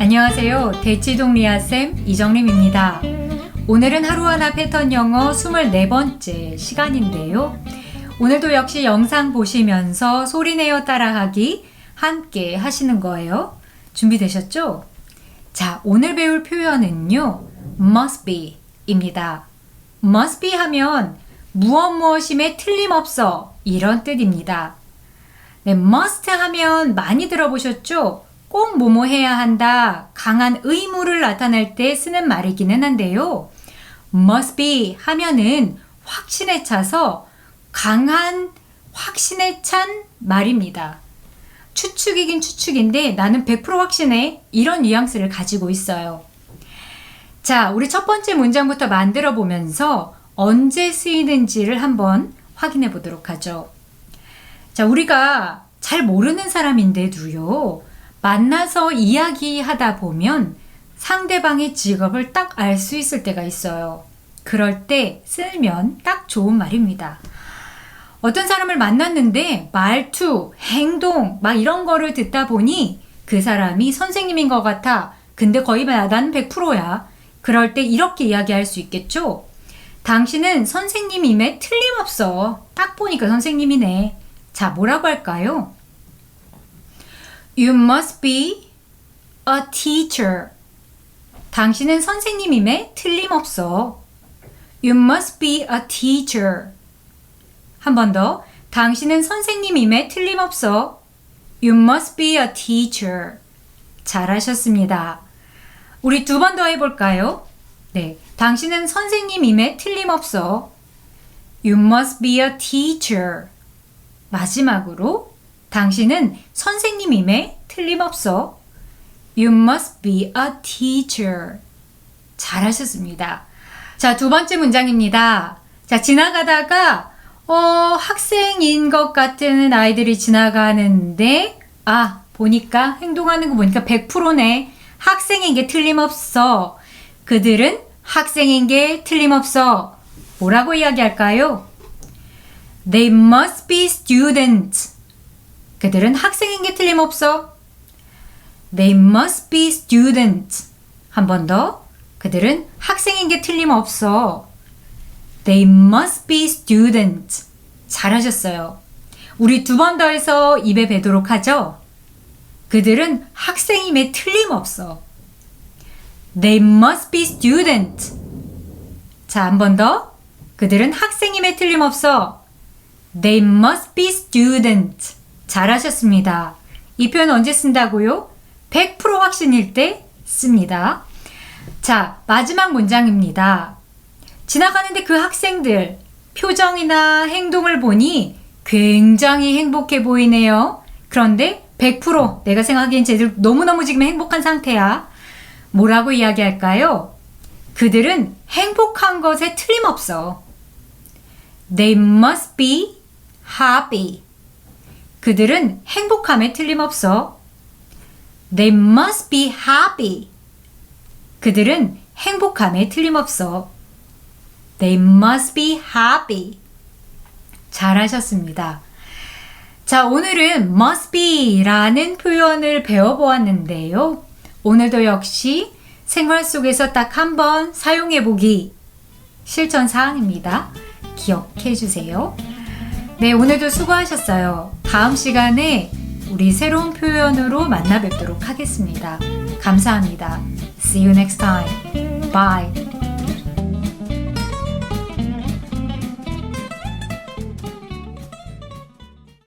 안녕하세요. 대치동 리아쌤 이정림입니다. 오늘은 하루하나 패턴 영어 24번째 시간인데요. 오늘도 역시 영상 보시면서 소리내어 따라하기 함께 하시는 거예요. 준비되셨죠? 자, 오늘 배울 표현은요. must be 입니다. must be 하면 무엇 무엇임에 틀림없어 이런 뜻입니다. 네, must 하면 많이 들어보셨죠? 꼭 뭐뭐 해야 한다, 강한 의무를 나타낼 때 쓰는 말이기는 한데요. must be 하면은 확신에 차서 강한 확신에 찬 말입니다. 추측이긴 추측인데 나는 100% 확신해. 이런 뉘앙스를 가지고 있어요. 자, 우리 첫 번째 문장부터 만들어 보면서 언제 쓰이는지를 한번 확인해 보도록 하죠. 자, 우리가 잘 모르는 사람인데도요, 만나서 이야기하다 보면 상대방의 직업을 딱 알 수 있을 때가 있어요. 그럴 때 쓰면 딱 좋은 말입니다. 어떤 사람을 만났는데 말투, 행동, 막 이런 거를 듣다 보니 그 사람이 선생님인 것 같아. 근데 거의 난 100%야. 그럴 때 이렇게 이야기할 수 있겠죠? 당신은 선생님임에 틀림없어. 딱 보니까 선생님이네. 자, 뭐라고 할까요? You must be a teacher. 당신은 선생님임에 틀림없어. You must be a teacher. 한 번 더. 당신은 선생님임에 틀림없어. You must be a teacher. 잘하셨습니다. 우리 두 번 더 해볼까요? 네. 당신은 선생님임에 틀림없어. You must be a teacher. 마지막으로 당신은 선생님임에 틀림없어. You must be a teacher. 잘하셨습니다. 자, 두 번째 문장입니다. 자, 지나가다가 어, 학생인 것 같은 아이들이 지나가는데 아, 보니까 행동하는 거 보니까 100%네. 학생인 게 틀림없어. 그들은 학생인 게 틀림없어. 뭐라고 이야기할까요? They must be students. 그들은 학생인 게 틀림없어. They must be students. 한 번 더. 그들은 학생인 게 틀림없어. They must be students. 잘하셨어요. 우리 두 번 더 해서 입에 배도록 하죠? 그들은 학생임에 틀림없어. They must be students. 자, 한 번 더. 그들은 학생임에 틀림없어. They must be students. 잘하셨습니다. 이 표현 언제 쓴다고요? 100% 확신일 때 씁니다. 자, 마지막 문장입니다. 지나가는데 그 학생들 표정이나 행동을 보니 굉장히 행복해 보이네요. 그런데 100% 내가 생각하기엔 쟤들 너무너무 지금 행복한 상태야. 뭐라고 이야기할까요? 그들은 행복한 것에 틀림없어. They must be happy. 그들은 행복함에 틀림없어. They must be happy. 그들은 행복함에 틀림없어. They must be happy. 잘하셨습니다. 자, 오늘은 must be 라는 표현을 배워보았는데요. 오늘도 역시 생활 속에서 딱 한 번 사용해 보기 실천 사항입니다. 기억해 주세요. 네, 오늘도 수고하셨어요. 다음 시간에 우리 새로운 표현으로 만나 뵙도록 하겠습니다. 감사합니다. See you next time. Bye.